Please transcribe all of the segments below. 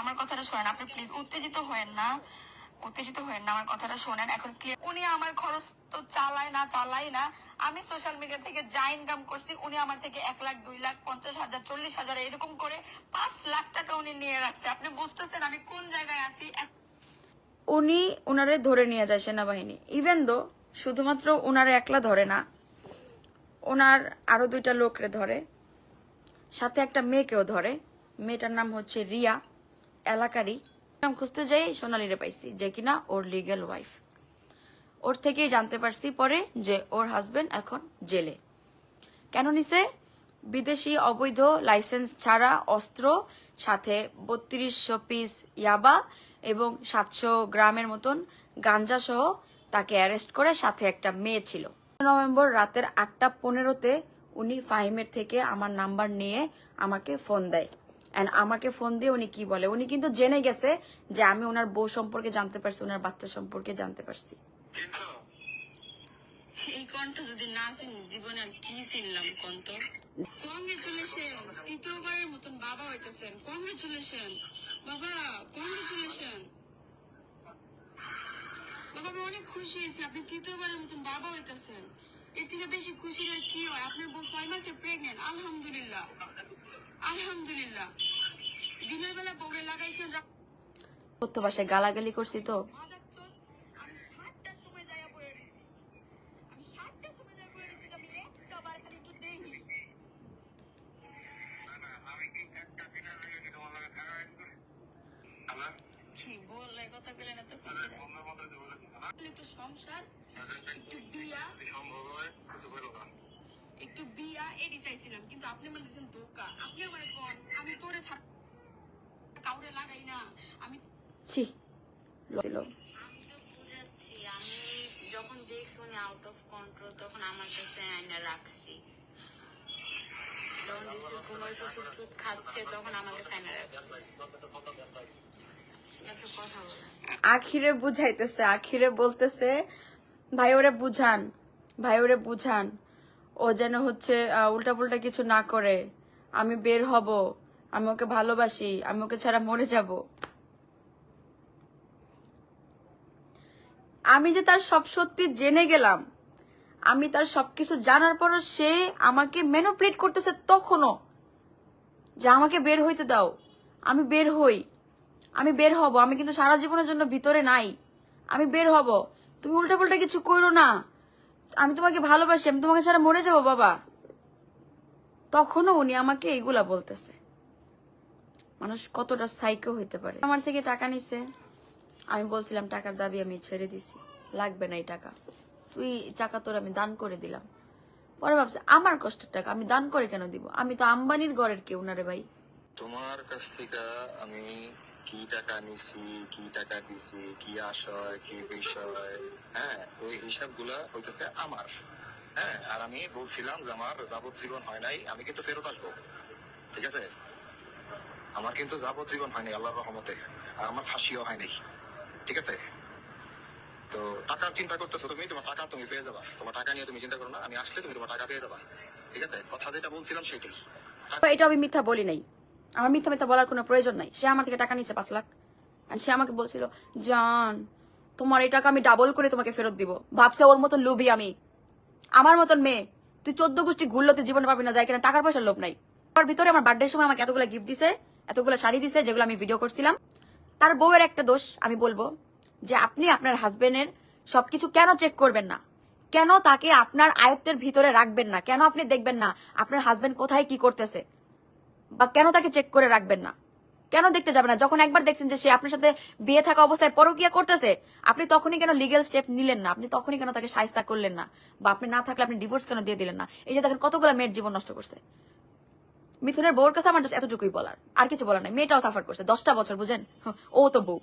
আমার কথাটা শোনেন। আপনি প্লিজ উত্তেজিত হয়েন না। উত্তেজিত হয়েন না, আমার কথাটা শোনেন। এখন ক্লিয়ার উনি আমার খরচ তো চালায় না, চালাই না। আমি সোশ্যাল মিডিয়া থেকে যা ইনকাম করছি, উনি আমার থেকে এক লাখ, দুই লাখ, পঞ্চাশ হাজার, চল্লিশ হাজার এরকম করে পাঁচ লাখ টাকা উনি নিয়ে রাখছে। আপনি বুঝতেছেন আমি কোন জায়গায় আছি? উনি ওনারে ধরে নিয়ে যায় সেনাবাহিনী। ইভেন দো শুধুমাত্র ওনারে একলা ধরে না ওনার আরও দুইটা লোকরে ধরে। সাথে একটা মেয়েকেও ধরে। মেয়েটার নাম হচ্ছে রিয়া। এলাকারই নাম খুঁজতে যাই সোনালিরে পাইছি যে কিনা ওর লিগেল ওয়াইফ ওর থেকেই জানতে পারছি পরে যে ওর হাজবেন্ড এখন জেলে। কেন নিছে? বিদেশি অবৈধ লাইসেন্স ছাড়া অস্ত্র, সাথে বত্রিশশো পিস ইয়াবা এবং সাতশো গ্রামের মতন গাঞ্জা সহ তাকে অ্যারেস্ট করে সাথে একটা মেয়ে ছিল। নভেম্বর রাতের আটটা পনেরোতে উনি ফাহিমের থেকে আমার নাম্বার নিয়ে আমাকে ফোন দেয়। অ্যান্ড আমাকে ফোন দিয়ে উনি কি বলে? উনি কিন্তু জেনে গেছে যে আমি ওনার বউ সম্পর্কে জানতে পারছি ওনার বাচ্চা সম্পর্কে জানতে পারছি। বাবা আমি অনেক খুশি হয়েছি। আপনি বাবা হইতেছেন। এর থেকে বেশি আর কি হয়? ছয় মাসে আলহামদুলিল্লাহ। আলহামদুলিল্লাহ। দিনের বেলা বউরে লাগাইছেন রা- বাসায় গালাগালি করছি তো। আমি একটা দেখি। কি বললে, একটু বিয়া এডি চাইছিলাম কিন্তু আপনি মানে দিয়েছেন ধোকা। আপনি আমার কোন আমি তোরে ছাড়- কাউরে লাগাই না আমি ছি। ছিল। আমি তো বুঝাচ্ছি আমি যখন দেখছি উনি আউট অফ কন্ট্রোল তখন আমার কাছে আয়না রাখছি। যখন দেখছি কুমার শ্বশুর দুধ খাচ্ছে তখন আমার কাছে আয়না রাখছি। কথা বলে আখিরে বুঝাইতেছে আখিরে বলতেছে ভাই ওরে বুঝান ভাই ওরে বুঝান। ও যেন হচ্ছে উল্টা পুল্টা কিছু না করে। আমি বের হব, আমি ওকে ভালোবাসি, আমি ওকে ছাড়া মরে যাব। আমি যে তার সব সত্যি জেনে গেলাম, আমি তার সবকিছু জানার পরও সে আমাকে মেনুপ্লেট করতেছে তখনও। যে আমাকে বের হইতে দাও, আমি বের হই, আমি বের হব, আমি কিন্তু সারা জীবনের জন্য ভিতরে নাই, আমি বের হব। তুমি উল্টাপাল্টা কিছু করো না। আমি তোমাকে ভালোবাসি, আমি তোমাকে ছাড়া মরে যাব, বাবা। তখনও উনি আমাকে এইগুলা বলতেছে। মানুষ কতটা সাইকো হইতে পারে। আমার থেকে টাকা নিছে। আমি বলছিলাম, টাকার দাবি আমি ছেড়ে দিছি। লাগবে না এই টাকা। তুই টাকা তোর আমি দান করে দিলাম। পরে ভাবছে, আমার কষ্টের টাকা আমি দান করে কেন দিব? আমি তো আম্বানির ঘরের কেউ না রে ভাই। তোমার কাছ থেকে আমি কি টাকা নিছি, কি টাকা দিছি, কি আশয়, কি বিষয় হ্যাঁ ওই হিসাবগুলা হইতেছে আমার হ্যাঁ আর আমি বলছিলাম যে আমার যাবজ্জীবন হয় নাই, আমি কিন্তু ফেরত আসব, ঠিক আছে? আমার কিন্তু যাবজ্জীবন হয়নি, আল্লাহর রহমতে, আর আমার ফাঁসিও হয়নি, ঠিক আছে? তো টাকার চিন্তা করতেছো তুমি, তোমার টাকা তুমি পেয়ে যাবা, তোমার টাকা নিয়ে তুমি চিন্তা করো না, আমি আসলে তুমি তোমার টাকা পেয়ে যাবা, ঠিক আছে? কথা যেটা বলছিলাম সেটাই। এটা আমি মিথ্যা বলি নাই। আমার মিথ্যা মিথ্যা বলার কোনো প্রয়োজন নাই। সে আমার থেকে টাকা নিছে পাঁচ লাখ। সে আমাকে বলছিল, জান, তোমার এই টাকা আমি ডাবল করে তোমাকে ফেরত দিব। ভাবছে ওর মতন লোভী আমি। আমার মতন মেয়ে। তুই চোদ্দ গোষ্ঠী ঘুরলো তুই জীবনে পাবি না, যাই কিনা। টাকার পয়সার লোভ নাই। তার ভিতরে আমার বার্থডের সময় আমাকে এতগুলো গিফট দিছে, এতগুলো শাড়ি দিছে, যেগুলো আমি ভিডিও করছিলাম। তার বউয়ের একটা দোষ, আমি বলব, যে আপনি আপনার হাজবেন্ডের সবকিছু কেন চেক করবেন না? কেন তাকে আপনার আয়ত্তের ভিতরে রাখবেন না? কেন আপনি দেখবেন না আপনার হাজবেন্ড কোথায় কি করতেছে? বা কেন তাকে চেক করে রাখবেন না? কেন দেখতে যাবেন না? যখন একবার দেখছেন যে সে আপনার সাথে বিয়ে থাকা অবস্থায় পরকিয়া করতেছে, আপনি তখনই কেন লিগেল স্টেপ নিলেন না? আপনি তখনই কেন তাকে সাহিস্তা করলেন না? বা আপনি না থাকলে আপনি ডিভোর্স কেন দিয়ে দিলেন না? এই যে দেখেন কতগুলো মেয়ের জীবন নষ্ট করছে। মিথুনের বউর কাছে আমার এতটুকুই বলার। আর কিছু বলার নাই। মেয়েটাও সাফার করছে। দশটা বছর, বুঝেন? ও তো বউ।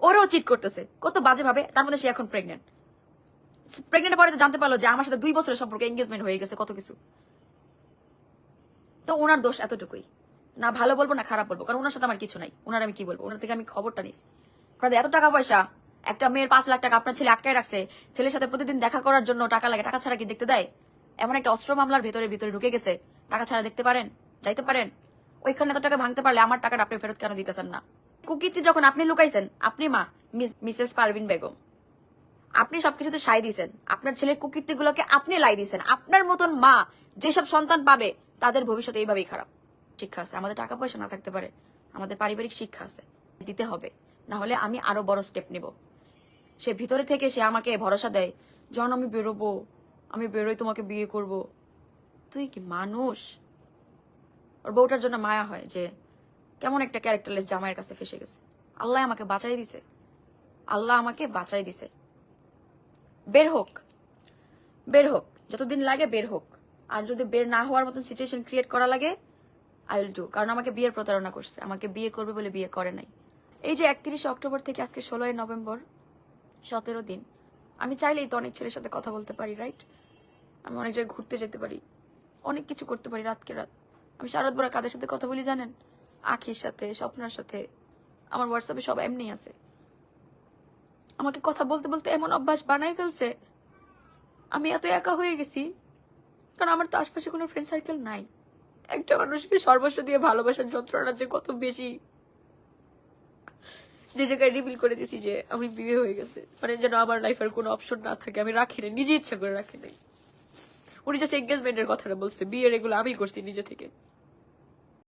ওরও চিট করতেছে। কত বাজে ভাবে, তার মধ্যে সে এখন প্রেগনেন্ট প্রেগনেন্ট পরে তো জানতে পারল যে আমার সাথে দুই বছরের সম্পর্কে এঙ্গেজমেন্ট হয়ে গেছে, কত কিছু। তো ওনার দোষ এতটুকুই। না ভালো বলব, না খারাপ বলব। কারণ ওনার সাথে আমার কিছু নাই। ওনার আমি কি বলব? ওনার থেকে আমি খবরটা নিছি। আপনাদের এত টাকা পয়সা, একটা মেয়ের পাঁচ লাখ টাকা আপনার ছেলে আটকায় রাখছে, ছেলের সাথে প্রতিদিন দেখা করার জন্য টাকা লাগে, টাকা ছাড়া কি দেখতে দেয়? এমন একটা অস্ত্র মামলার ভেতরে ভিতরে ঢুকে গেছে। টাকা ছাড়া দেখতে পারেন? যাইতে পারেন? ওইখানে এত টাকা ভাঙতে পারলে আমার টাকাটা আপনি ফেরত কেন দিতেছেন না? কুকিতে যখন আপনি লুকাইছেন, আপনি মা মিসেস পারভিন বেগম, আপনি সবকিছুতে সাই দিয়েছেন আপনার ছেলের কুকীর্তি আপনি লাই দিয়েছেন আপনার মতন মা, যেসব সন্তান পাবে, তাদের ভবিষ্যৎ এইভাবেই খারাপ। শিক্ষা আছে, আমাদের টাকা পয়সা না থাকতে পারে, আমাদের পারিবারিক শিক্ষা আছে, দিতে হবে। না হলে আমি আরও বড় স্টেপ নিব। সে ভিতরে থেকে সে আমাকে ভরসা দেয় যখন আমি বেরোবো, আমি বেরোই, তোমাকে বিয়ে করব। তুই কি মানুষ? ওর বউটার জন্য মায়া হয় যে, কেমন একটা ক্যারেক্টারলেস জামাইয়ের কাছে ফেসে গেছে। আল্লাহ আমাকে বাঁচাই দিছে। আল্লাহ আমাকে বাঁচাই দিছে। বের হোক বের হোক, যতদিন লাগে বের হোক। আর যদি বের না হওয়ার মতন সিচুয়েশন ক্রিয়েট করা লাগে আই উইল ডু কারণ আমাকে বিয়ের প্রতারণা করছে। আমাকে বিয়ে করবে বলে বিয়ে করে নাই। এই যে একত্রিশে অক্টোবর থেকে আজকে ষোলোই নভেম্বর, সতেরো দিন। আমি চাইলেই তো অনেক ছেলের সাথে কথা বলতে পারি রাইট আমি অনেক জায়গায় ঘুরতে যেতে পারি, অনেক কিছু করতে পারি রাতকে রাত। আমি সারাত বড় কাদের সাথে কথা বলি জানেন? আখির সাথে, স্বপ্নার সাথে। আমার হোয়াটসঅ্যাপে সব এমনি আছে। আমাকে কথা বলতে বলতে এমন অভ্যাস বানাই ফেলছে। আমি এত একা হয়ে গেছি, কারণ আমার তো আশপাশে কোনো ফ্রেন্ড সার্কেল নাই। একটা মানুষকে সর্বস্ব দিয়ে ভালোবাসার যন্ত্রণা যে কত বেশি। যে জায়গায় রিভিল করে দিছি যে আমি বিয়ে হয়ে গেছে। মানে যেন আমার লাইফের কোনো অপশন না থাকে, আমি রাখি নাই, নিজে ইচ্ছা করে রাখি নাই। উনি জাস্ট এঙ্গেজমেন্টের কথাটা বলছে, বিয়ের এগুলো আমি করছি নিজে থেকে।